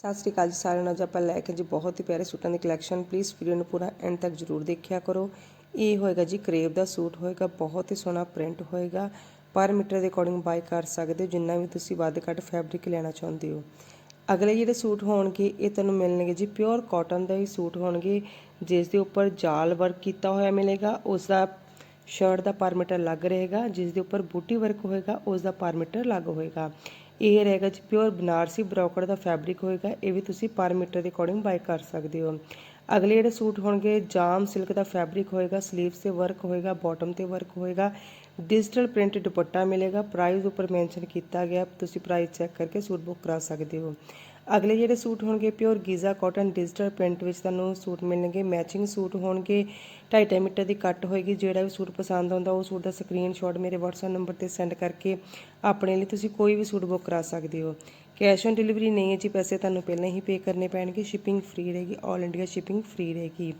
ਸਤਿ ਸ੍ਰੀ ਅਕਾਲ ਜੀ ਸਾਰਿਆਂ ਨੂੰ। ਅੱਜ ਆਪਾਂ ਲੈ ਕੇ ਜੀ ਬਹੁਤ ਹੀ ਪਿਆਰੇ ਸੂਟਾਂ ਦੀ ਕਲੈਕਸ਼ਨ ਪਲੀਜ਼ ਵੀਡੀਓ ਨੂੰ ਪੂਰਾ ਐਂਡ ਤੱਕ ਜਰੂਰ ਦੇਖਿਆ ਕਰੋ। ਇਹ ਹੋਏਗਾ ਜੀ ਕਰੇਵ ਦਾ ਸੂਟ ਹੋਏਗਾ, ਬਹੁਤ ਹੀ ਸੋਹਣਾ ਪ੍ਰਿੰਟ ਹੋਏਗਾ। ਪਰ ਮੀਟਰ ਦੇ ਅਕੋਰਡਿੰਗ ਬਾਈ ਕਰ ਸਕਦੇ ਹੋ, ਜਿੰਨਾ ਵੀ ਤੁਸੀਂ ਵੱਧ ਘੱਟ ਫੈਬਰਿਕ ਲੈਣਾ ਚਾਹੁੰਦੇ ਹੋ। ਅਗਲੇ ਜਿਹੜੇ ਸੂਟ ਹੋਣਗੇ, ਇਹ ਤੁਹਾਨੂੰ ਮਿਲਣਗੇ ਜੀ ਪਿਓਰ ਕਾਟਨ ਦੇ ਹੀ ਸੂਟ ਹੋਣਗੇ, ਜਿਸ ਦੇ ਉੱਪਰ ਜਾਲ ਵਰਕ ਕੀਤਾ ਹੋਇਆ ਮਿਲੇਗਾ, ਉਸ ਦਾ ਸ਼ਰਟ ਦਾ ਪਰ ਮੀਟਰ ਲੱਗ ਰਹੇਗਾ, ਜਿਸ ਦੇ ਉੱਪਰ ਬੂਟੀ ਵਰਕ ਹੋਏਗਾ, ਉਸ ਦਾ ਪਰ ਮੀਟਰ ਲੱਗ ਹੋਏਗਾ। ਇਹ ਰਹੇਗਾ ਜੀ ਪਿਓਰ ਬਨਾਰਸੀ ਬ੍ਰੋਕਰ ਦਾ ਫੈਬਰਿਕ ਹੋਏਗਾ, ਇਹ ਵੀ ਤੁਸੀਂ ਪਰ ਮੀਟਰ ਦੇ ਅਕੋਰਡਿੰਗ ਬਾਈ ਕਰ ਸਕਦੇ ਹੋ। ਅਗਲੇ ਜਿਹੜੇ ਸੂਟ ਹੋਣਗੇ, ਜਾਮ ਸਿਲਕ ਦਾ ਫੈਬਰਿਕ ਹੋਏਗਾ ਸਲੀਵਸ ਤੇ ਵਰਕ ਹੋਏਗਾ ਬਾਟਮ ਤੇ ਵਰਕ ਹੋਏਗਾ। ਡਿਜੀਟਲ ਪ੍ਰਿੰਟ ਦੁਪੱਟਾ ਮਿਲੇਗਾ। ਪ੍ਰਾਈਸ ਉੱਪਰ ਮੈਂਸ਼ਨ ਕੀਤਾ ਗਿਆ। ਤੁਸੀਂ ਪ੍ਰਾਈਸ ਚੈੱਕ ਕਰਕੇ ਸੂਟ ਬੁੱਕ ਕਰਾ ਸਕਦੇ ਹੋ। ਅਗਲੇ ਜਿਹੜੇ ਸੂਟ ਹੋਣਗੇ pure Giza cotton digital print ਵਿੱਚ ਤੁਹਾਨੂੰ ਸੂਟ ਮਿਲਣਗੇ। ਮੈਚਿੰਗ ਸੂਟ ਹੋਣਗੇ। 2.5 ਮੀਟਰ ਦੀ ਕੱਟ ਹੋਏਗੀ। ਜਿਹੜਾ ਵੀ ਸੂਟ ਪਸੰਦ ਆਉਂਦਾ, ਉਹ ਸੂਟ ਦਾ ਸਕਰੀਨਸ਼ਾਟ ਮੇਰੇ WhatsApp ਨੰਬਰ ਤੇ ਸੈਂਡ ਕਰਕੇ ਆਪਣੇ ਲਈ ਤੁਸੀਂ ਕੋਈ ਵੀ ਸੂਟ ਬੁੱਕ ਕਰਾ ਸਕਦੇ ਹੋ। ਕੈਸ਼ ਔਨ ਡਿਲੀਵਰੀ ਨਹੀਂ ਹੈ ਜੀ। ਪੈਸੇ ਤੁਹਾਨੂੰ ਪਹਿਲਾਂ ਹੀ ਪੇ ਕਰਨੇ ਪੈਣਗੇ। ਸ਼ਿਪਿੰਗ ਫ੍ਰੀ ਰਹੇਗੀ। 올 ਇੰਡੀਆ ਸ਼ਿਪਿੰਗ ਫ੍ਰੀ ਰਹੇਗੀ।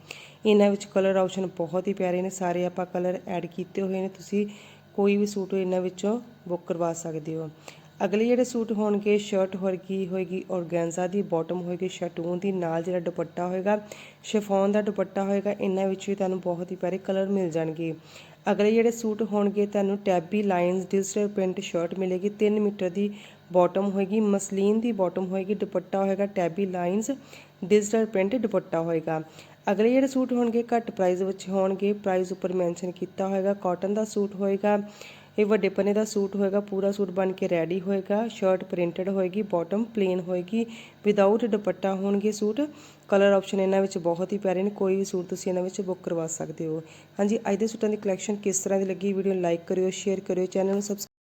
ਇਹਨਾਂ ਵਿੱਚ ਕਲਰ ਆਪਸ਼ਨ ਬਹੁਤ ਹੀ ਪਿਆਰੇ ਨੇ, ਸਾਰੇ ਆਪਾਂ ਕਲਰ ਐਡ ਕੀਤੇ ਹੋਏ ਨੇ, ਤੁਸੀਂ ਕੋਈ ਵੀ ਸੂਟ ਇਹਨਾਂ ਵਿੱਚੋਂ ਬੁੱਕ ਕਰਵਾ ਸਕਦੇ ਹੋ। ਅਗਲੇ ਜਿਹੜੇ ਸੂਟ ਹੋਣਗੇ ਸ਼ਰਟ ਵਰਗੀ ਹੋਏਗੀ ਔਰਗੈਂਜ਼ਾ ਦੀ ਬਾਟਮ ਹੋਏਗੀ ਸ਼ਟੂਨ ਦੀ ਨਾਲ ਜਿਹੜਾ ਦੁਪੱਟਾ ਹੋਏਗਾ ਸ਼ਿਫੋਨ ਦਾ ਦੁਪੱਟਾ ਹੋਏਗਾ, ਇਹਨਾਂ ਵਿੱਚ ਵੀ ਤੁਹਾਨੂੰ ਬਹੁਤ ਹੀ ਪਿਆਰੇ ਕਲਰ ਮਿਲ ਜਾਣਗੇ। ਅਗਲੇ ਜਿਹੜੇ ਸੂਟ ਹੋਣਗੇ, ਤੁਹਾਨੂੰ tabby lines digital print shirt ਮਿਲੇਗੀ 3 ਮੀਟਰ ਦੀ ਬਾਟਮ ਹੋਏਗੀ, ਮਸਲੀਨ ਦੀ ਬਾਟਮ ਹੋਏਗੀ, ਦੁਪੱਟਾ ਹੋਏਗਾ tabby lines digital print dupatta ਹੋਏਗਾ। ਅਗਲੇ ਜਿਹੜੇ ਸੂਟ ਹੋਣਗੇ, ਘੱਟ ਪ੍ਰਾਈਸ ਵਿੱਚ ਹੋਣਗੇ। ਪ੍ਰਾਈਸ ਉੱਪਰ ਮੈਂਸ਼ਨ ਕੀਤਾ ਹੋਏਗਾ ਕਾਟਨ ਦਾ ਸੂਟ ਹੋਏਗਾ, ਇਹ ਵੱਡੇ ਪੰਨੇ ਦਾ ਸੂਟ ਹੋਏਗਾ, ਪੂਰਾ ਸੂਟ ਬਣ ਕੇ ਰੈਡੀ ਹੋਏਗਾ ਸ਼ਰਟ ਪ੍ਰਿੰਟਡ ਹੋਏਗੀ ਬਾਟਮ ਪਲੇਨ ਹੋਏਗੀ ਵਿਦਆਊਟ ਦੁਪੱਟਾ ਹੋਣਗੇ ਸੂਟ। ਕਲਰ ਆਪਸ਼ਨ ਇਹਨਾਂ ਵਿੱਚ ਬਹੁਤ ਹੀ ਪਿਆਰੇ ਨੇ, ਕੋਈ ਵੀ ਸੂਟ ਤੁਸੀਂ ਇਹਨਾਂ ਵਿੱਚ ਬੁੱਕ ਕਰਵਾ ਸਕਦੇ ਹੋ। ਹਾਂਜੀ, ਅੱਜ ਦੇ ਸੂਟਾਂ ਦੀ ਕਲੈਕਸ਼ਨ ਕਿਸ ਤਰ੍ਹਾਂ ਦੀ ਲੱਗੀ ਵੀਡੀਓ ਨੂੰ ਲਾਈਕ ਕਰਿਓ ਸ਼ੇਅਰ ਕਰਿਓ ਚੈਨਲ ਨੂੰ ਸਬਸਕ੍ਰਾਈਬ